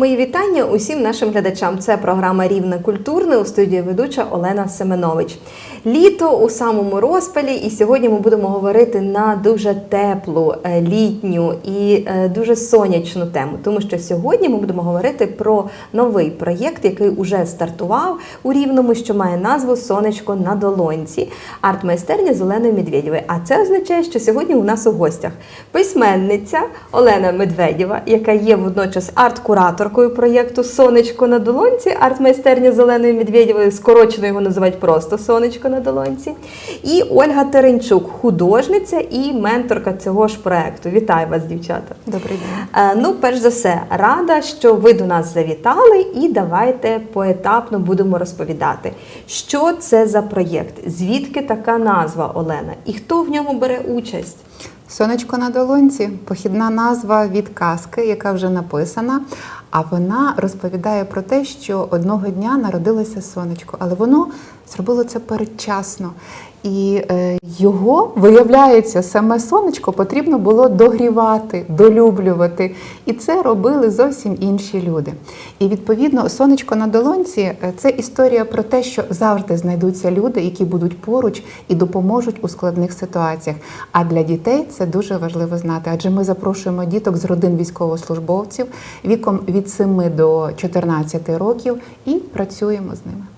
Мої вітання усім нашим глядачам. Це програма Рівне культурне у студії ведуча Олена Семенович. Літо у самому розпалі, і сьогодні ми будемо говорити на дуже теплу, е, літню і е, дуже сонячну тему, тому що сьогодні ми будемо говорити про новий проєкт, який уже стартував у Рівному, що має назву Сонечко на долонці, арт-майстерня з Оленою Медведєвою. А це означає, що сьогодні у нас у гостях письменниця Олена Медведєва, яка є водночас арт-кураторкою проєкту Сонечко на долонці, арт-майстерня з Оленою Медведєвою, скорочено його називають просто Сонечко на долонці. І Ольга Теренчук, художниця і менторка цього ж проєкту. Вітаю вас, дівчата. Добрий день. Е, Ну, перш за все, рада, що ви до нас завітали, і давайте поетапно будемо розповідати, що це за проєкт, звідки така назва Олена, і хто в ньому бере участь. Сонечко на долонці похідна назва від казки, яка вже написана. А вона розповідає про те, що одного дня народилося сонечко, але воно зробило це передчасно. І е, його, виявляється, саме сонечко потрібно було догрівати, долюблювати. І це робили зовсім інші люди. І відповідно, сонечко на долонці е, це історія про те, що завжди знайдуться люди, які будуть поруч і допоможуть у складних ситуаціях. А для дітей це дуже важливо знати, адже ми запрошуємо діток з родин військовослужбовців віком від 7 до 14 років і працюємо з ними.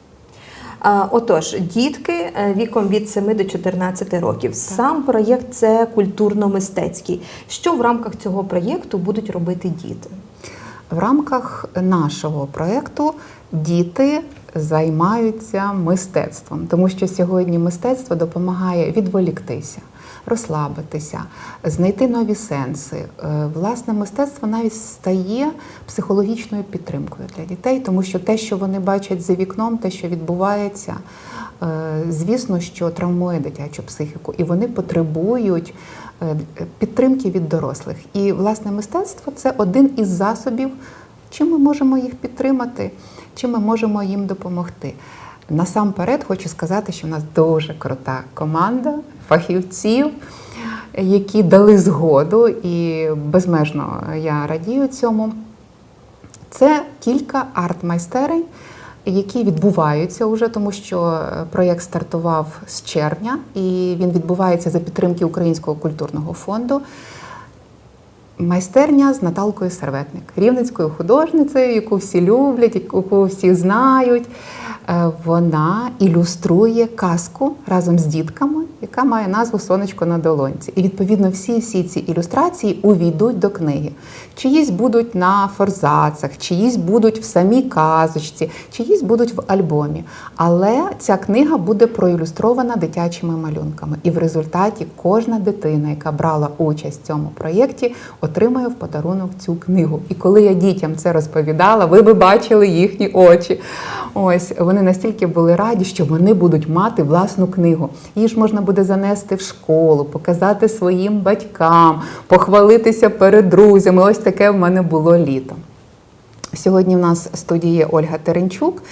Отож, дітки е, віком від 7 до 14 років. Сам проєкт це культурно-мистецький. Що в рамках цього проєкту будуть робити діти? В рамках нашого проєкту діти займаються мистецтвом, тому що сьогодні мистецтво допомагає відволіктися, розслабитися, знайти нові сенси. Е, Власне, мистецтво навіть стає психологічною підтримкою для дітей, тому що те, що вони бачать за вікном, те, що відбувається, е, звісно, що травмує дитячу психіку, і вони потребують е, підтримки від дорослих. І власне мистецтво це один із засобів, чим ми можемо їх підтримати, чим ми можемо їм допомогти. Насамперед хочу сказати, що в нас дуже крута команда фахівців, які дали згоду, і безмежно я радію цьому. Це кілька арт-майстерень, які відбуваються вже, тому що е, проєкт стартував з червня, і він відбувається за підтримки Українського культурного фонду. Майстерня з Наталкою Серветник, рівненською художницею, яку всі люблять, яку всі знають. Е, Вона ілюструє казку разом з дітками, яка має назву Сонечко на долонці. І відповідно всі всі ці ілюстрації увійдуть до книги. Чиїсь будуть на форзацах, чиїсь будуть в самій казочці, чиїсь будуть в альбомі. Але ця книга буде проілюстрована дитячими малюнками. І в результаті кожна дитина, яка брала участь в цьому проєкті, отримає в подарунок цю книгу. І коли я дітям це розповідала, ви би бачили їхні очі. Ось вони настільки були раді, що вони будуть мати власну книгу. Її ж можна буде занести в школу, показати своїм батькам, похвалитися перед друзями. Ось таке в мене було літо. Сьогодні в нас в студії Ольга Теренчук.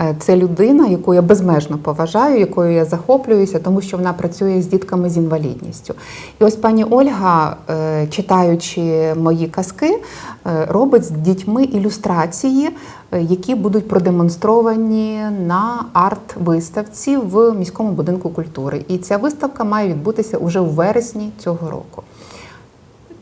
Е, Це людина, яку я безмежно поважаю, якою я захоплююся, тому що вона працює з дітками з інвалідністю. І ось пані Ольга, е, читаючи мої казки, е, робить з дітьми ілюстрації, які будуть продемонстровані на арт-виставці в міському будинку культури. І ця виставка має відбутися уже у вересні цього року.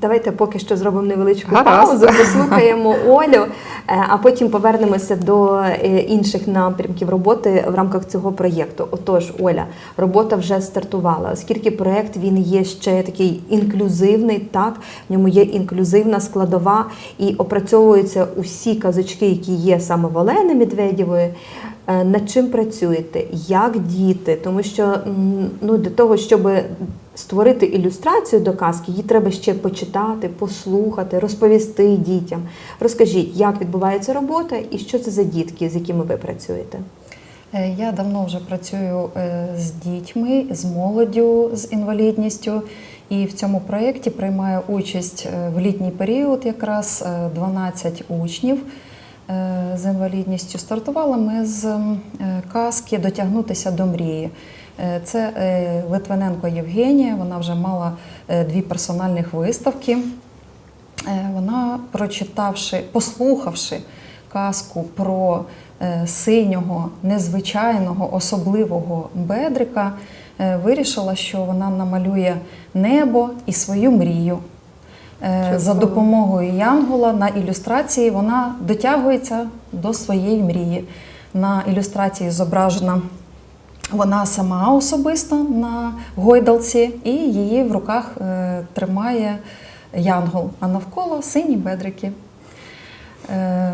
Давайте поки що зробимо невеличку Гаразд. паузу, послухаємо Олю, е, а потім повернемося до е, інших напрямків роботи в рамках цього проєкту. Отож, Оля, робота вже стартувала. Оскільки проєкт він є ще такий інклюзивний, так в ньому є інклюзивна складова і опрацьовуються усі казочки, які є саме в Олени Медведєвої. Е, Над чим працюєте? Як діти? Тому що ну, для того, щоб створити ілюстрацію до казки, її треба ще почитати, послухати, розповісти дітям. Розкажіть, як відбувається робота і що це за дітки, з якими ви працюєте? Е, Я давно вже працюю е, з дітьми, з молоддю з інвалідністю, і в цьому проєкті приймаю участь в літній період, якраз е, 12 учнів з інвалідністю. Стартували ми з е, казки Дотягнутися до мрії. Е, Це е, Литвиненко Євгенія, вона вже мала е, дві персональних виставки. Е, Вона, прочитавши, послухавши казку про е, синього, незвичайного, особливого бедрика, е, вирішила, що вона намалює небо і свою мрію. Е, За допомогою Янгола на ілюстрації вона дотягується до своєї мрії. На ілюстрації зображена вона сама особисто на гойдалці, і її в руках е, тримає янгол, а навколо сині бедрики. Е,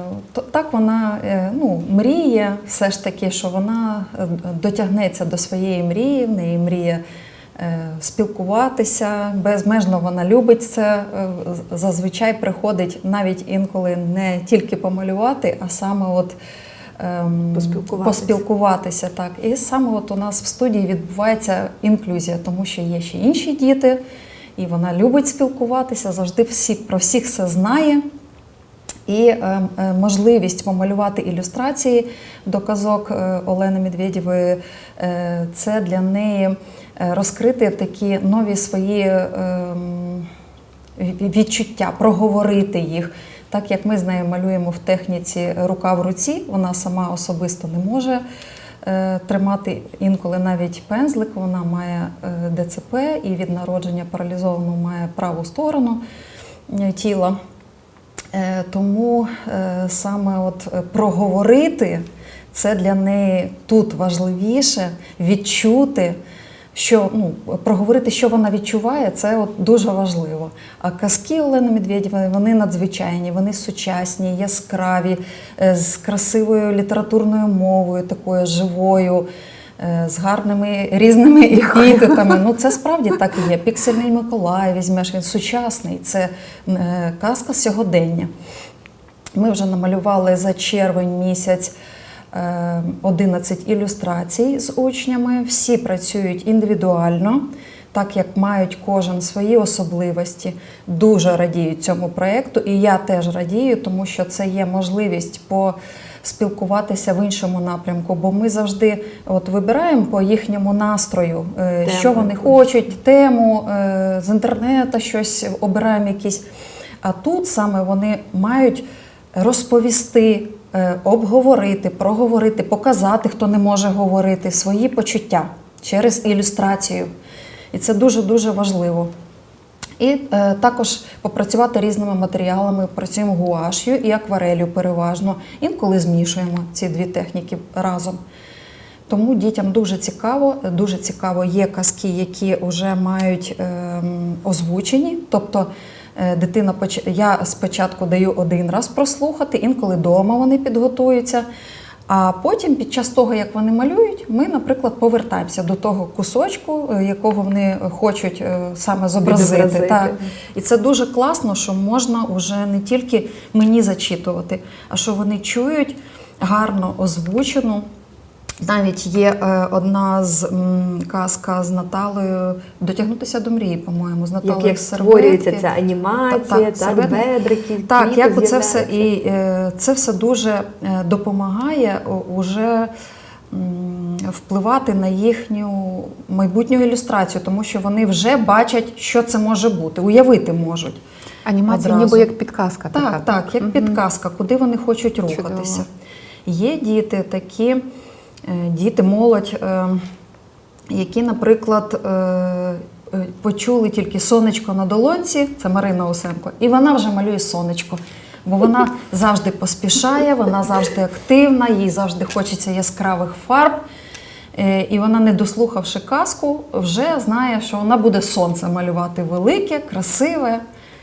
Так вона ну, мріє все ж таки, що вона дотягнеться до своєї мрії, в неї мріє е, спілкуватися, безмежно вона любить це. е, Зазвичай приходить навіть інколи не тільки помалювати, а саме от. ем, Поспілкуватися. поспілкуватися. Так. І саме от у нас в студії відбувається інклюзія, тому що є ще інші діти, і вона любить спілкуватися, завжди всі, про всіх все знає. І е, е, можливість помалювати ілюстрації до казок е, Олени Медведєвої е, це для неї е, розкрити такі нові свої е, відчуття, проговорити їх. Так як ми з нею малюємо в техніці рука в руці, вона сама особисто не може е, тримати інколи навіть пензлик, вона має е, ДЦП і від народження паралізовано має праву сторону е, тіла. Е, Тому е, саме от е, проговорити це для неї тут важливіше відчути, що ну, проговорити, що вона відчуває, це от дуже важливо. А казки Олени Медведєвої вони надзвичайні, вони сучасні, яскраві, е, з красивою літературною мовою, такою живою. е, З гарними різними епітетами. Ну це справді так і є. Піксельний Миколай візьмеш, він сучасний. Це е, казка сьогодення. Ми вже намалювали за червень місяць 11 ілюстрацій з учнями. Всі працюють індивідуально, так як мають кожен свої особливості. Дуже радіють цьому проєкту, і я теж радію, тому що це є можливість по. Спілкуватися в іншому напрямку, бо ми завжди от вибираємо по їхньому настрою, е, що вони хочуть, тему е, з інтернету, щось обираємо якісь. А тут саме вони мають розповісти, е, обговорити, проговорити, показати, хто не може говорити, свої почуття через ілюстрацію. І це дуже-дуже важливо. І е, також попрацювати різними матеріалами, працюємо гуаш'ю і акварелью переважно. Інколи змішуємо ці дві техніки разом. Тому дітям дуже цікаво, дуже цікаво є казки, які вже мають ем, озвучені. Тобто е, дитина я спочатку даю один раз прослухати, інколи вдома вони підготуються. А потім, під час того, як вони малюють, ми, наприклад, повертаємося до того кусочку, е, якого вони хочуть е, саме зобразити. Так. І це дуже класно, що можна вже не тільки мені зачитувати, а що вони чують гарно озвучену. Навіть є е, одна з м, казка з Наталею дотягнутися до мрії, по-моєму, з Наталею Як, як створюється ця анімація, Так, так, так, бедрики, Так, як це все і е, це все дуже е, допомагає уже впливати на їхню майбутню ілюстрацію, тому що вони вже бачать, що це може бути, уявити можуть. Анімація Одразу. ніби як підказка така. Так, так, як Мгм. підказка, куди вони хочуть Чудово. рухатися. Є діти такі, діти, молодь, е, які, наприклад, е, е, почули тільки сонечко на долонці, це Марина Усенко, і вона вже малює сонечко. Бо вона завжди поспішає, вона завжди активна, їй завжди хочеться яскравих фарб. Е, І вона, не дослухавши казку, вже знає, що вона буде сонце малювати велике, красиве,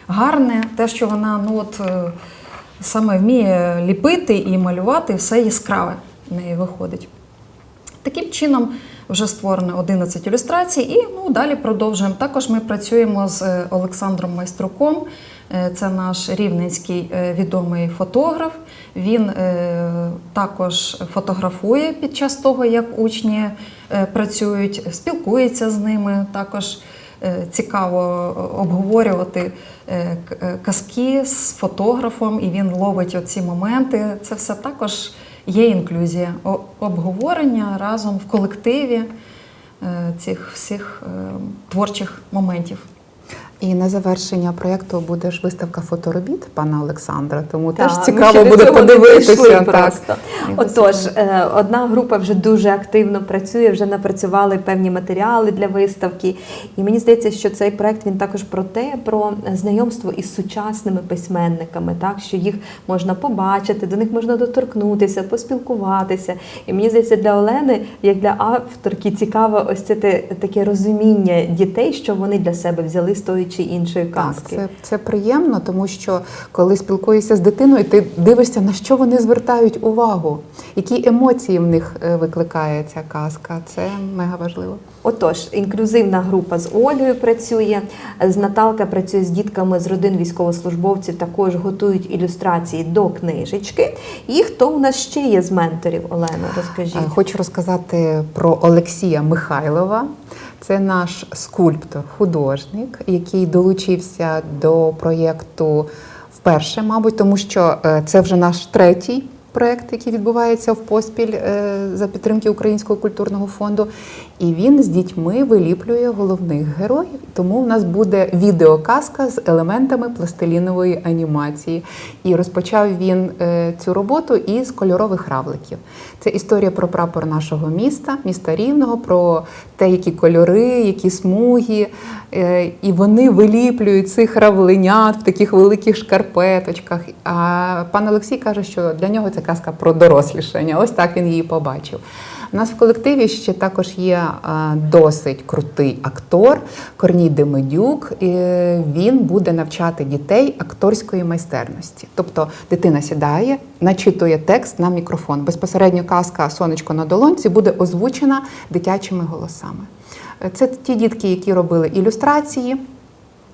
гарне. Те, що вона ну от, е, саме вміє ліпити і малювати, все яскраве в неї виходить. Таким чином вже створено 11 ілюстрацій, і ну, далі продовжуємо. Також ми працюємо з е, Олександром Майструком. Е, Це наш рівненський е, відомий фотограф. Він також фотографує під час того, як учні працюють, спілкується з ними. Також цікаво обговорювати казки з фотографом, і він ловить оці моменти. Це все також є інклюзія, обговорення разом в колективі е, цих всіх е, творчих моментів. І на завершення проєкту буде ж виставка фоторобіт пана Олександра, тому Так, теж цікаво буде подивитися. так. Отож, е, одна група вже дуже активно працює, вже напрацювали певні матеріали для виставки. І мені здається, що цей проект він також про те, про знайомство із сучасними письменниками, так що їх можна побачити, до них можна доторкнутися, поспілкуватися. І мені здається, для Олени, як для авторки, цікаво ось це таке розуміння дітей, що вони для себе взяли з тої чи іншої Так, казки. це, це приємно, тому що коли спілкуєшся з дитиною, ти дивишся, на що вони звертають увагу, які емоції в них е, викликає ця казка. Це мега важливо. Отож, інклюзивна група з Олею працює. З Наталка працює з дітками з родин військовослужбовців. Також готують ілюстрації до книжечки. І хто у нас ще є з менторів? Олена, розкажіть. Е, Хочу розказати про Олексія Михайлова. Це наш скульптор, художник, який долучився до проєкту вперше, мабуть, тому що е, це вже наш третій проєкт, який відбувається в поспіль е, за підтримки Українського культурного фонду. І він з дітьми виліплює головних героїв. Тому в нас буде відеоказка з елементами пластилінової анімації. І розпочав він е, цю роботу із кольорових равликів. Це історія про прапор нашого міста, міста Рівного, про те, які кольори, які смуги. Е, І вони виліплюють цих равленят в таких великих шкарпеточках. А пан Олексій каже, що для нього це казка про дорослішання. Ось так він її побачив. У нас в колективі ще також є е, досить крутий актор Корній Демидюк. Він буде навчати дітей акторської майстерності. Тобто дитина сідає, начитує текст на мікрофон. Безпосередньо казка Сонечко на долонці буде озвучена дитячими голосами. Це ті дітки, які робили ілюстрації.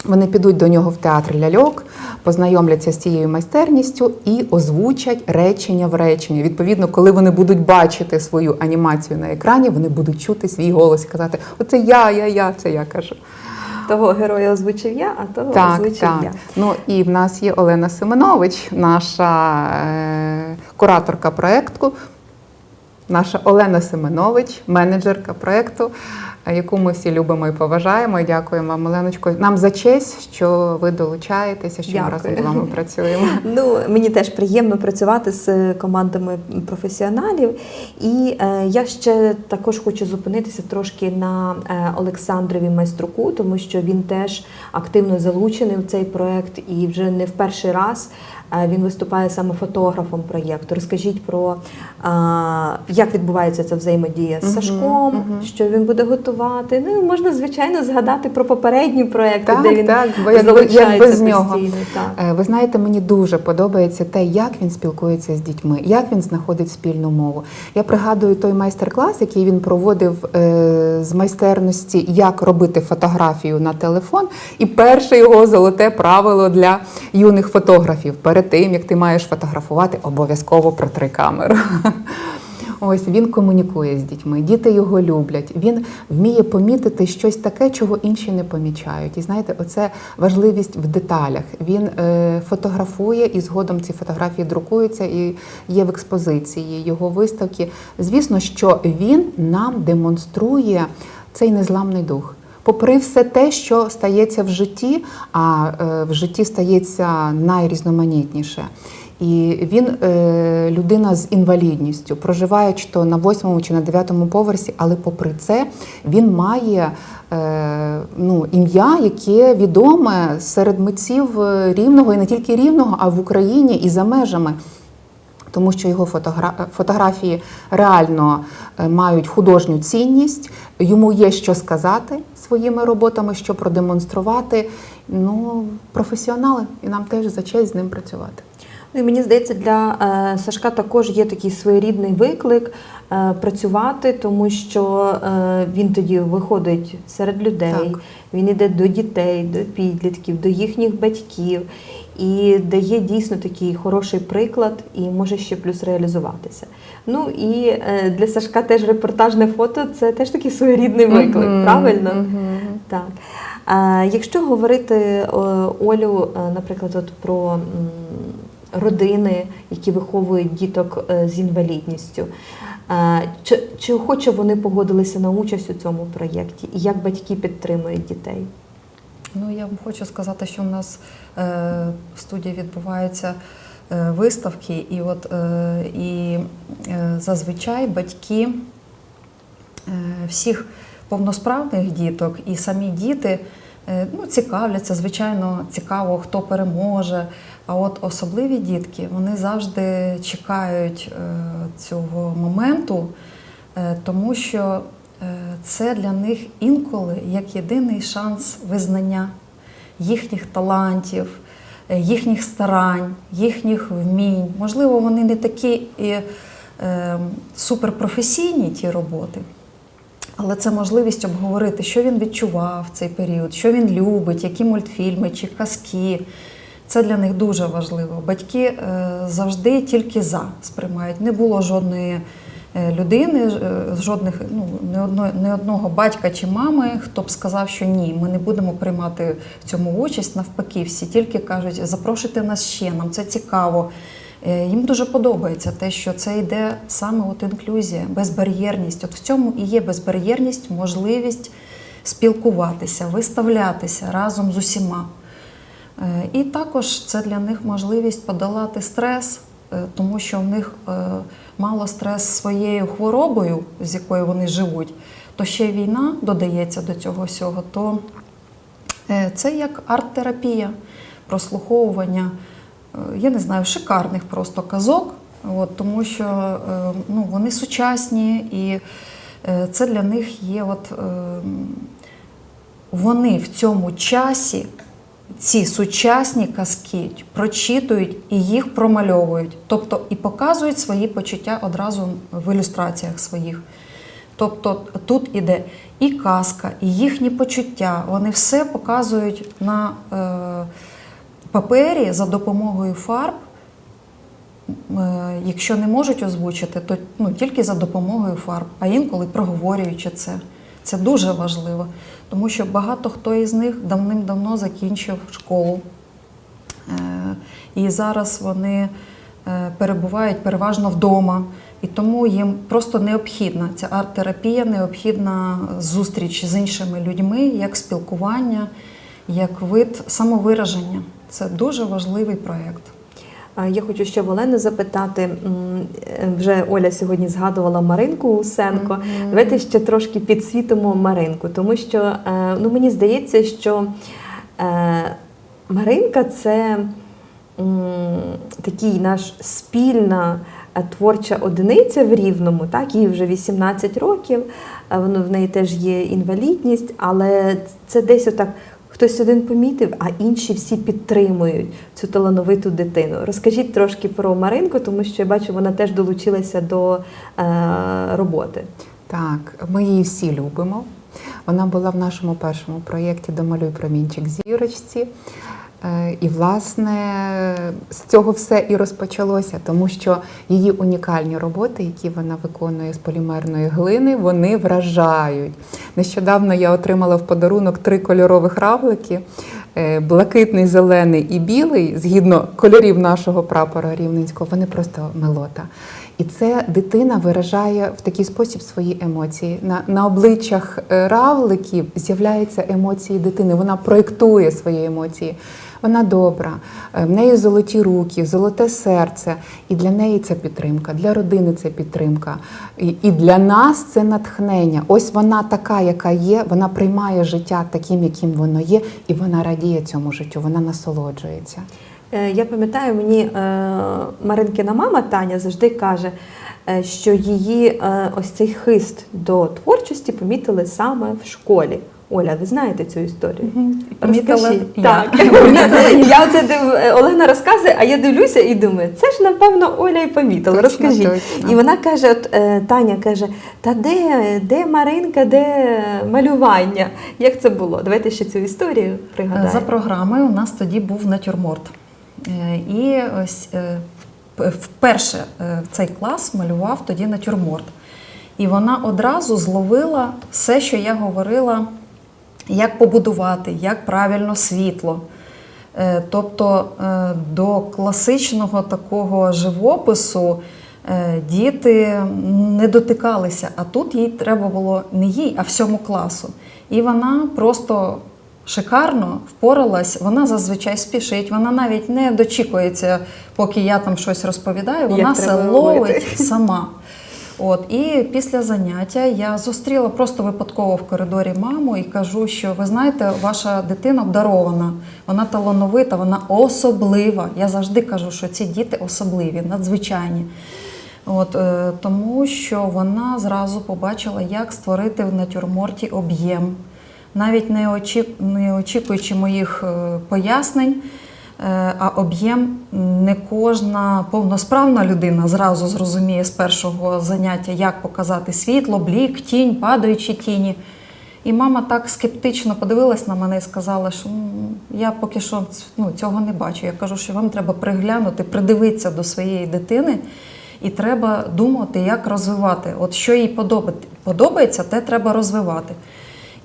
Вони підуть до нього в театр ляльок, познайомляться з цією майстерністю і озвучать речення в речення. Відповідно, коли вони будуть бачити свою анімацію на екрані, вони будуть чути свій голос і казати: Оце я, я, я, це я кажу. Того героя озвучив я, а того Так, озвучив так. я. Ну і в нас є Олена Семенович, наша е, кураторка проєкту. Наша Олена Семенович, менеджерка проєкту, яку ми всі любимо і поважаємо. Дякуємо вам, Оленочко. Нам за честь, що ви долучаєтеся, що ми разом з вами працюємо. Ну, мені теж приємно працювати з командами професіоналів. І е, я ще також хочу зупинитися трошки на е, Олександрові майструку, тому що він теж активно залучений в цей проект і вже не в перший раз. Він виступає саме фотографом проєкту. Розкажіть про як відбувається ця взаємодія з Сашком, що він буде готувати. Ну можна звичайно згадати про попередні проекти, Так, де він так, бо як без нього. Так. Е, Ви знаєте, мені дуже подобається те, як він спілкується з дітьми, як він знаходить спільну мову. Я пригадую той майстер-клас, який він проводив е, з майстерності, як робити фотографію на телефон. І перше його золоте правило для юних фотографів: перед тим як ти маєш фотографувати, обов'язково протри камеру. Ось він комунікує з дітьми, діти його люблять. Він вміє помітити щось таке, чого інші не помічають. І знаєте, оце важливість в деталях. Він е, фотографує і згодом ці фотографії друкуються і є в експозиції його виставки. Звісно, що він нам демонструє цей незламний дух. Попри все те, що стається в житті, а е, в житті стається найрізноманітніше. І він е, людина з інвалідністю, проживає чи то на восьмому чи на дев'ятому поверсі, але попри це він має е, ну, ім'я, яке відоме серед митців рівного і не тільки рівного, а в Україні і за межами. Тому що його фотогра... фотографії реально е, мають художню цінність, йому є що сказати своїми роботами, що продемонструвати. Ну, професіонали, і нам теж за честь з ним працювати. Ну і мені здається, для е, Сашка також є такий своєрідний виклик е, працювати, тому що він тоді виходить серед людей, Так. він іде до дітей, до підлітків, до їхніх батьків і дає дійсно такий хороший приклад і може ще плюс реалізуватися. Ну і е, для Сашка теж репортажне фото це теж такий своєрідний виклик, Мгм, правильно? мгм. Так. А, якщо говорити Олю, е, наприклад, от про родини, які виховують діток е, з інвалідністю, чи, чи охоче вони погодилися на участь у цьому проєкті, і як батьки підтримують дітей? Ну, я вам хочу сказати, що у нас е, в студії відбуваються е, виставки, і от е, і е, зазвичай батьки е, всіх повносправних діток і самі діти е, ну, цікавляться, звичайно, цікаво, хто переможе. А от особливі дітки вони завжди чекають е, цього моменту, е, тому що це для них інколи як єдиний шанс визнання їхніх талантів, е, їхніх старань, їхніх вмінь. Можливо, вони не такі і е, суперпрофесійні ті роботи. Але це можливість обговорити, що він відчував в цей період, що він любить, які мультфільми чи казки. Це для них дуже важливо. Батьки е, завжди тільки за сприймають. Не було жодної е, людини, е, жодних ну, не, одно, не одного батька чи мами, хто б сказав, що ні, ми не будемо приймати в цьому участь. Навпаки, всі тільки кажуть, запрошуйте нас ще, нам це цікаво. Е, Їм дуже подобається те, що це йде саме от інклюзія, безбар'єрність. От в цьому і є безбар'єрність, можливість спілкуватися, виставлятися разом з усіма. Е, І також це для них можливість подолати стрес, е, тому що в них е, мало стрес своєю хворобою, з якою вони живуть, то ще війна додається до цього всього, то е, це як арт-терапія, прослуховування, е, я не знаю, шикарних просто казок, от, тому що е, ну, вони сучасні і це для них є от. е, вони в цьому часі ці сучасні казки прочитують і їх промальовують, тобто і показують свої почуття одразу в ілюстраціях своїх. Тобто тут іде і казка, і їхні почуття. Вони все показують на е, папері за допомогою фарб. Е, Якщо не можуть озвучити, то ну, тільки за допомогою фарб, а інколи проговорюючи це. Це дуже важливо, тому що багато хто із них давним-давно закінчив школу. Е, І зараз вони е, перебувають переважно вдома. І тому їм просто необхідна ця арт-терапія, необхідна зустріч з іншими людьми, як спілкування, як вид самовираження. Це дуже важливий проєкт. Я хочу ще в Олени запитати. е, Вже Оля сьогодні згадувала Маринку Усенко. Давайте ще трошки підсвітимо Маринку, тому що е, ну, мені здається, що е, Маринка це такий наш спільна творча одиниця в Рівному, так, їй вже 18 років, в неї теж є інвалідність, але це десь отак. Хтось один помітив, а інші всі підтримують цю талановиту дитину. Розкажіть трошки про Маринку, тому що я бачу, вона теж долучилася до е, роботи. Так, ми її всі любимо. Вона була в нашому першому проєкті Домалюй промінчик зірочці. Е, І, власне, з цього все і розпочалося, тому що її унікальні роботи, які вона виконує з полімерної глини, вони вражають. Нещодавно я отримала в подарунок три кольорових равлики: е, блакитний, зелений і білий, згідно кольорів нашого прапора рівненського, вони просто милота. І це дитина виражає в такий спосіб свої емоції. На, на обличчях е, равликів з'являються емоції дитини. Вона проєктує свої емоції. Вона добра, е, в неї золоті руки, золоте серце. І для неї це підтримка, для родини це підтримка. І, і для нас це натхнення. Ось вона така, яка є, вона приймає життя таким, яким воно є, і вона радіє цьому життю, вона насолоджується. Е, Я пам'ятаю, мені е, Маринкина мама Таня завжди каже, е, що її ось цей хист до творчості помітили саме в школі. Оля, ви знаєте цю історію? Помітила. Так, я оце див... е, Олена розказує, а я дивлюся і думаю, це ж напевно Оля і помітила. Точно, Розкажіть. точно. І вона каже: от Таня каже: Та де, де Маринка, де малювання? Як це було? Давайте ще цю історію пригадаємо. За програмою у нас тоді був натюрморт. Е, І ось е, вперше е, цей клас малював тоді натюрморт. І вона одразу зловила все, що я говорила, як побудувати, як правильно світло. Тобто до класичного такого живопису діти не дотикалися, а тут їй треба було не їй, а всьому класу. І вона просто шикарно впоралась. Вона зазвичай спішить, вона навіть не дочікується, поки я там щось розповідаю. Вона все ловить сама. От і після заняття я зустріла просто випадково в коридорі маму і кажу, що ви знаєте, ваша дитина обдарована, вона талановита, вона особлива. Я завжди кажу, що ці діти особливі, надзвичайні. От, е, тому що вона зразу побачила, як створити в натюрморті об'єм, навіть не, очі, не очікуючи моїх е, пояснень. Е, А об'єм не кожна повносправна людина зразу зрозуміє з першого заняття, як показати світло, блік, тінь, падаючі тіні. І мама так скептично подивилась на мене і сказала, що «М, я поки що ну, цього не бачу. Я кажу, що вам треба приглянути, придивитися до своєї дитини, і треба думати, як розвивати. От що їй подобає- подобається, те треба розвивати.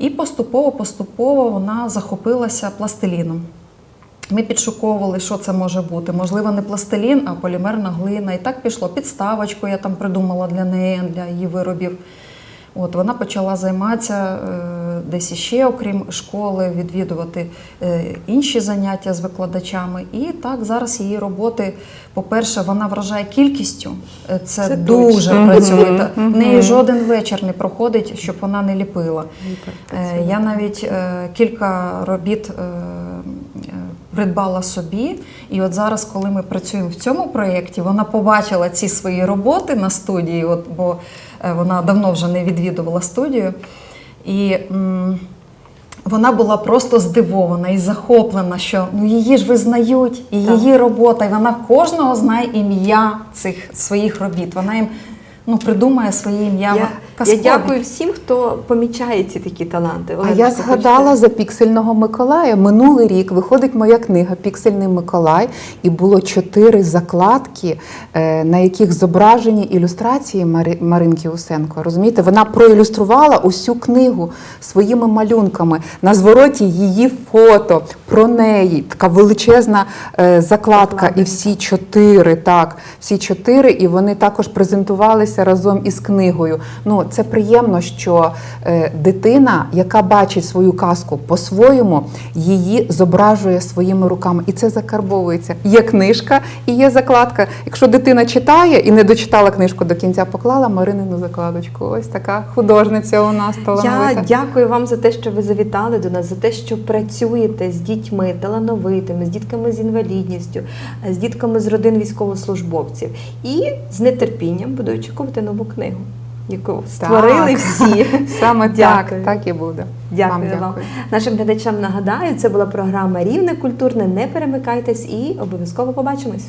І поступово-поступово вона захопилася пластиліном. Ми підшуковували, що це може бути. Можливо, не пластилін, а полімерна глина. І так пішло. Підставочку я там придумала для неї, для її виробів. От вона почала займатися е, десь іще, окрім школи, відвідувати е, інші заняття з викладачами. І так зараз її роботи, по-перше, вона вражає кількістю. Е, Це, Це дуже працьовита. В неї жоден вечір не проходить, щоб вона не ліпила. Е, Я навіть е, кілька робіт придбала собі. І от зараз, коли ми працюємо в цьому проєкті, вона побачила ці свої роботи на студії, от, бо вона давно вже не відвідувала студію. І вона була просто здивована і захоплена, що ну її ж визнають, і Так. її робота, і вона кожного знає ім'я цих своїх робіт. Вона їм ну, придумає своє ім'я. Я, я дякую всім, хто помічає ці такі таланти. А я згадала хочете? за піксельного Миколая. Минулий рік виходить моя книга Піксельний Миколай, і було чотири закладки, е, на яких зображені ілюстрації Мари- Маринки Усенко. Розумієте, вона проілюструвала усю книгу своїми малюнками. На звороті її фото про неї. Така величезна е, закладка, Закладка. і всі чотири, так, всі чотири, і вони також презентувалися разом із книгою. Ну, це приємно, що е, дитина, яка бачить свою казку по-своєму, її зображує своїми руками. І це закарбовується. Є книжка і є закладка. Якщо дитина читає і не дочитала книжку до кінця, поклала Маринину закладочку. Ось така художниця у нас талановита. Я дякую вам за те, що ви завітали до нас, за те, що працюєте з дітьми талановитими, з дітками з інвалідністю, з дітками з родин військовослужбовців. І з нетерпінням буду очікувати нову книгу, яку створили всі. Саме так, так і буде. Дякую вам вам. дякую. Нашим глядачам нагадаю, це була програма Рівне культурне. Не перемикайтесь і обов'язково побачимось.